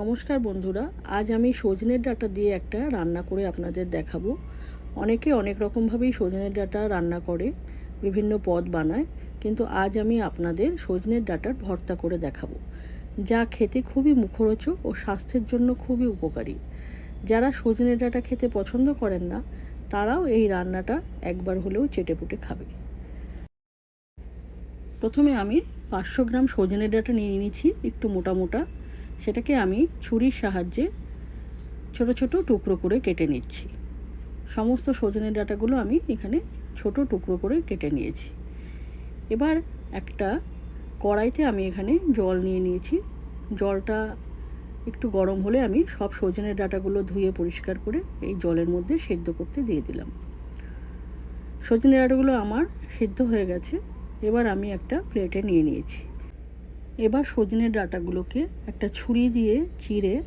নমস্কার বন্ধুরা, আজ আমি সজনের ডাটা দিয়ে একটা রান্না করে আপনাদের দেখাবো। অনেকে অনেক রকমভাবেই সজনের ডাটা রান্না করে, বিভিন্ন পদ বানায়, কিন্তু আজ আমি আপনাদের সজনের ডাটার ভর্তা করে দেখাবো, যা খেতে খুবই মুখরোচক ও স্বাস্থ্যের জন্য খুবই উপকারী। যারা সজনের ডাটা খেতে পছন্দ করেন না, তারাও এই রান্নাটা একবার হলেও চেটেপুটে খাবে। প্রথমে আমি পাঁচশো গ্রাম সজনের ডাটা নিয়ে নিয়েছি একটু মোটা মোটা। সেটাকে আমি ছুরির সাহায্যে ছোট ছোট টুকরো করে কেটে নিচ্ছি। সমস্ত সজনে ডাটাগুলো আমি এখানে ছোট টুকরো করে কেটে নিয়েছি। এবার একটা কড়াইতে আমি এখানে জল নিয়ে নিয়েছি। জলটা একটু গরম হলে আমি সব সজনের ডাটাগুলো ধুয়ে পরিষ্কার করে এই জলের মধ্যে সেদ্ধ করতে দিয়ে দিলাম। সজনে ডাটাগুলো আমার সিদ্ধ হয়ে গেছে। এবার আমি একটা প্লেটে নিয়ে নিয়েছি। এবার সজনের ডাঁটাগুলোকে একটা ছুরি দিয়ে চিড়ে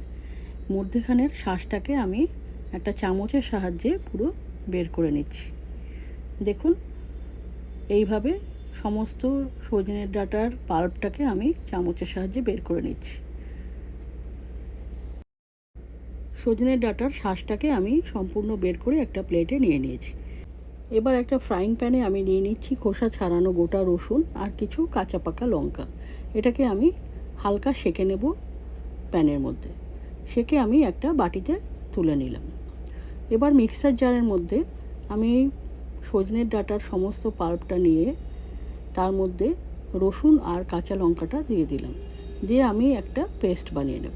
মধ্যেখানের শ্বাসটাকে আমি একটা চামচের সাহায্যে পুরো বের করে নিচ্ছি। দেখুন, এইভাবে সমস্ত সজনের ডাঁটার পাল্পটাকে আমি চামচের সাহায্যে বের করে নিচ্ছি। সজনের ডাঁটার শ্বাসটাকে আমি সম্পূর্ণ বের করে একটা প্লেটে নিয়ে নিয়েছি। এবার একটা ফ্রাইং প্যানে আমি নিয়ে নিচ্ছি খোসা ছাড়ানো গোটা রসুন আর কিছু কাঁচা পাকা লঙ্কা। এটাকে আমি হালকা সেকে নেব প্যানের মধ্যে। সেকে আমি একটা বাটিতে তুলে নিলাম। এবার মিক্সার জারের মধ্যে আমি সজনের ডাটার সমস্ত পাল্পটা নিয়ে তার মধ্যে রসুন আর কাঁচা লঙ্কাটা দিয়ে দিলাম। দিয়ে আমি একটা পেস্ট বানিয়ে নেব।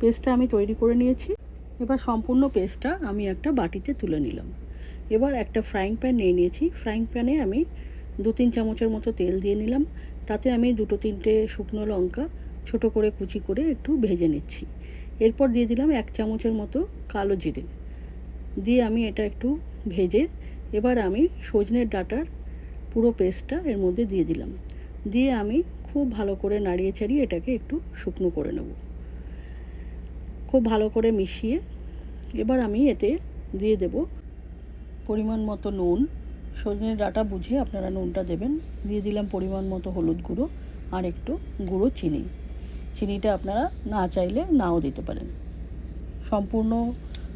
পেস্টটা আমি তৈরি করে নিয়েছি। এবার সম্পূর্ণ পেস্টটা আমি একটা বাটিতে তুলে নিলাম। এবার একটা ফ্রাইং প্যান নিয়ে নিয়েছি। ফ্রাইং প্যানে আমি দু তিন চামচের মতো তেল দিয়ে নিলাম। তাতে আমি দুটো তিনটে শুকনো লঙ্কা ছোট করে কুচি করে একটু ভেজে নিচ্ছি। এরপর দিয়ে দিলাম এক চামচের মতো কালো জিরে। দিয়ে আমি এটা একটু ভেজে এবার আমি সজনের ডাটার পুরো পেস্টটা এর মধ্যে দিয়ে দিলাম। দিয়ে আমি খুব ভালো করে নাড়িয়ে চাড়িয়ে এটাকে একটু শুকনো করে নেব। খুব ভালো করে মিশিয়ে এবার আমি এতে দিয়ে দেব পরিমাণ মতো নুন, সজনের ডাটা বুঝে আপনারা নুনটা দেবেন। দিয়ে দিলাম পরিমাণ মতো হলুদ গুঁড়ো আর একটু গুঁড়ো চিনি। চিনিটা আপনারা না চাইলে নাও দিতে পারেন। সম্পূর্ণ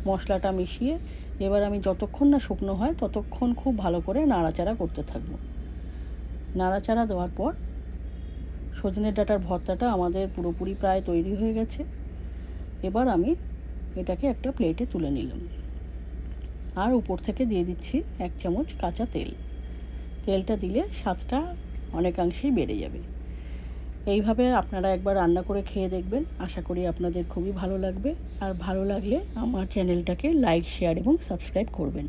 মশলাটা মিশিয়ে এবার আমি যতক্ষণ না শুকনো হয় ততক্ষণ খুব ভালো করে নাড়াচাড়া করতে থাকব। নাড়াচাড়া দেওয়ার পর সজনের ডাটার ভর্তাটা আমাদের পুরোপুরি প্রায় তৈরি হয়ে গেছে। এবার আমি এটাকে একটা প্লেটে তুলে নিলাম। আর উপর থেকে দিয়ে দিচ্ছি এক চামচ কাঁচা তেল। তেলটা দিলে স্বাদটা অনেকাংশেই বেড়ে যাবে। এইভাবে আপনারা একবার রান্না করে খেয়ে দেখবেন। আশা করি আপনাদের খুবই ভালো লাগবে। আর ভালো লাগলে আমার চ্যানেলটাকে লাইক, শেয়ার এবং সাবস্ক্রাইব করবেন।